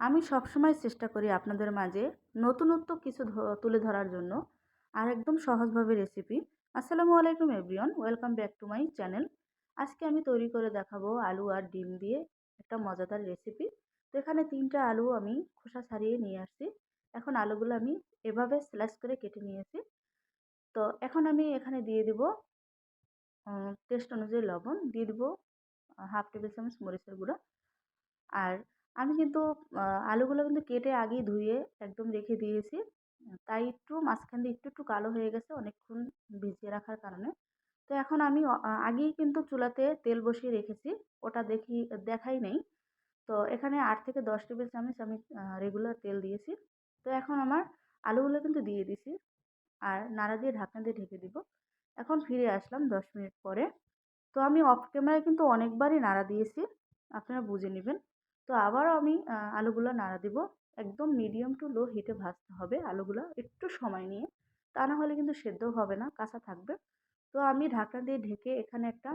আমি সবসময় চেষ্টা করি আপনাদের মাঝে নতুনত্ব কিছু তুলে ধরার জন্য। আর একদম সহজভাবে রেসিপি আসসালামু আলাইকুম everyone welcome back to my channel আজকে আমি তৈরি করে দেখাবো আলু আর ডিম দিয়ে একটা মজাদার রেসিপি তো এখানে তিনটা আলু আমি খোসা ছাড়িয়ে নিয়ে আসছি। এখন আলুগুলো আমি এভাবে স্ল্যাশ করে কেটে নিয়েছি। তো এখন আমি এখানে দিয়ে দিব টেস্ট অনুযায়ী লবণ। দিয়ে দিব হাফ টেবিল চামচ মরিচের গুঁড়া। আর আমি কিন্তু আলুগুলো কিন্তু কেটে আগেই ধুয়ে একদম রেখে দিয়েছি। তাই একটু মাঝখান দিয়ে একটু একটু কালো হয়ে গেছে অনেকক্ষণ ভিজিয়ে রাখার কারণে। তো এখন আমি আগেই কিন্তু চুলাতে তেল বসিয়ে রেখেছি, ওটা দেখি, দেখাই নেই। তো এখানে আট থেকে দশ টেবিল চামচ আমি রেগুলার তেল দিয়েছি। তো এখন আমার আলুগুলো কিন্তু দিয়ে দিছি আর নাড়া দিয়ে ঢাকনা দিয়ে ঢেকে দিব। এখন ফিরে আসলাম দশ মিনিট পরে। তো আমি অফ ক্যামেরায় কিন্তু অনেকবারই নাড়া দিয়েছি, আপনারা বুঝে নেবেন। তো আবারও আমি আলুগুলো নাড়া দিব। একদম মিডিয়াম টু লো হিটে ভাজতে হবে আলুগুলো একটু সময় নিয়ে। তা না হলে কিন্তু সেদ্ধ হবে না, কাঁচা থাকবে। তো আমি ঢাকনা দিয়ে ঢেকে এখানে একটা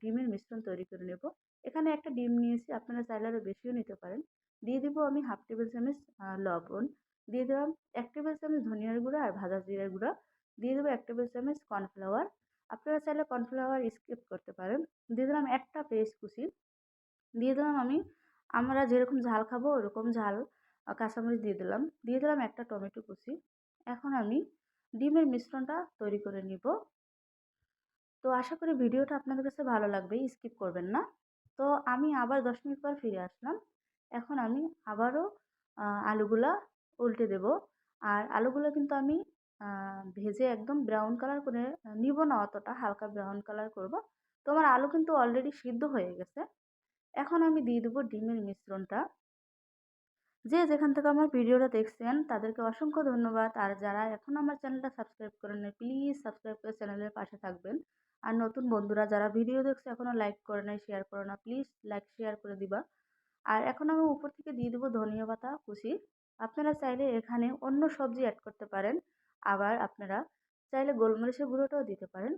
ডিমের মিশ্রণ তৈরি করে নেব। এখানে একটা ডিম নিয়েছি, আপনারা চাইলে আরও বেশিও নিতে পারেন। দিয়ে দিব আমি হাফ টেবিল চামচ লবণ। দিয়ে দিলাম এক টেবিল চামচ ধনিয়ার গুঁড়া আর ভাজা জিরার গুঁড়ো। দিয়ে দেবো এক টেবিল চামচ কর্নফ্লাওয়ার আপনারা চাইলে কর্নফ্লাওয়ার স্কিপ করতে পারেন। দিয়ে দিলাম একটা পেস্ট কুচি। দিয়ে দিলাম আমি আমরা যেরকম ঝাল খাব, ওরকম ঝাল কাঁচামরিচ দিয়ে দিলাম। দিয়ে দিলাম একটা টমেটো কুচি। এখন আমি ডিমের মিশ্রণটা তৈরি করে নিব। তো আশা করি ভিডিওটা আপনাদের কাছে ভালো লাগবে, স্কিপ করবেন না। তো আমি আবার দশ মিনিট পর ফিরে আসলাম। এখন আমি আবারও আলুগুলা উল্টে দেব। আর আলুগুলো কিন্তু আমি ভেজে একদম ব্রাউন কালার করে নিব না অতটা, হালকা ব্রাউন কালার করব। তো আমার আলু কিন্তু অলরেডি সিদ্ধ হয়ে গেছে। এখন আমি দিয়ে দেবো ডিমের মিশ্রণটা। যে যেখান থেকে আমার ভিডিওটা দেখছেন, তাদেরকে অসংখ্য ধন্যবাদ। আর যারা এখন আমার চ্যানেলটা সাবস্ক্রাইব করেন নাই, প্লিজ সাবস্ক্রাইব করে চ্যানেলের পাশে থাকবেন। আর নতুন বন্ধুরা যারা ভিডিও দেখছে এখনও লাইক করে নাই শেয়ার করে না, প্লিজ লাইক শেয়ার করে দিবা। আর এখন আমি উপর থেকে দিয়ে দেবো ধনিয়া পাতা, কুচি। আপনারা চাইলে এখানে অন্য সবজি অ্যাড করতে পারেন। আবার আপনারা চাইলে গোলমরিচের গুঁড়োটাও দিতে পারেন।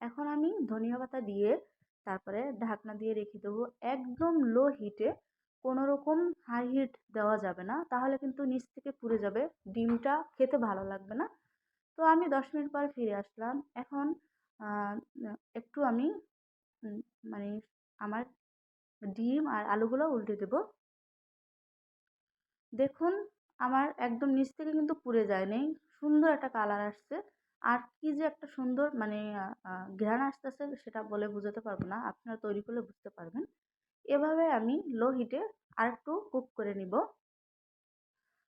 এখন আমি ধনিয়া পাতা দিয়ে তারপরে ঢাকনা দিয়ে রেখে দেবো। একদম লো হিটে কোনো রকম হাই হিট দেওয়া যাবে না। তাহলে কিন্তু নিচ থেকে পুড়ে যাবে। ডিমটা খেতে ভালো লাগবে না। তো আমি দশ মিনিট পর ফিরে আসলাম। এখন একটু আমি মানে আমার ডিম আর আলুগুলো উল্টে দেব। দেখুন, আমার একদম নিচ থেকে কিন্তু পুড়ে যায়নি। সুন্দর একটা কালার আসছে। আর কি যে একটা সুন্দর মানে ঘ্রাণ আসতেছে সেটা বলে বোঝাতে পারব না। আপনারা তৈরি করলে বুঝতে পারবেন। এভাবে আমি লো হিটে আরেকটু কুক করে নিব।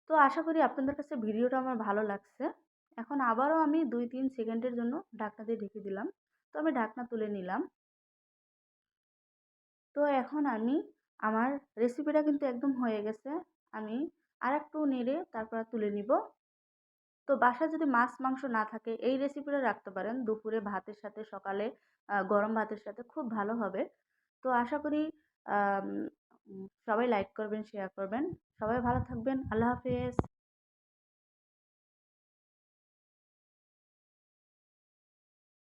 তো আশা করি আপনাদের কাছে ভিডিওটা আমার ভালো লাগছে। এখন আবারও আমি দুই তিন সেকেন্ডের জন্য ঢাকনা দিয়ে ঢেকে দিলাম। তো আমি ঢাকনা তুলে নিলাম। তো এখন আমি, আমার রেসিপিটা কিন্তু একদম হয়ে গেছে। আমি আর একটু নেড়ে তারপর তুলে নিব। তো বাসায় যদি মাছ, মাংস না থাকে, এই রেসিপিটা রাখতে পারেন। দুপুরে ভাতের সাথে, সকালে গরম ভাতের সাথে খুব ভালো হবে। তো আশা করি সবাই লাইক করবেন শেয়ার করবেন। সবাই ভালো থাকবেন। আল্লাহ হাফেজ।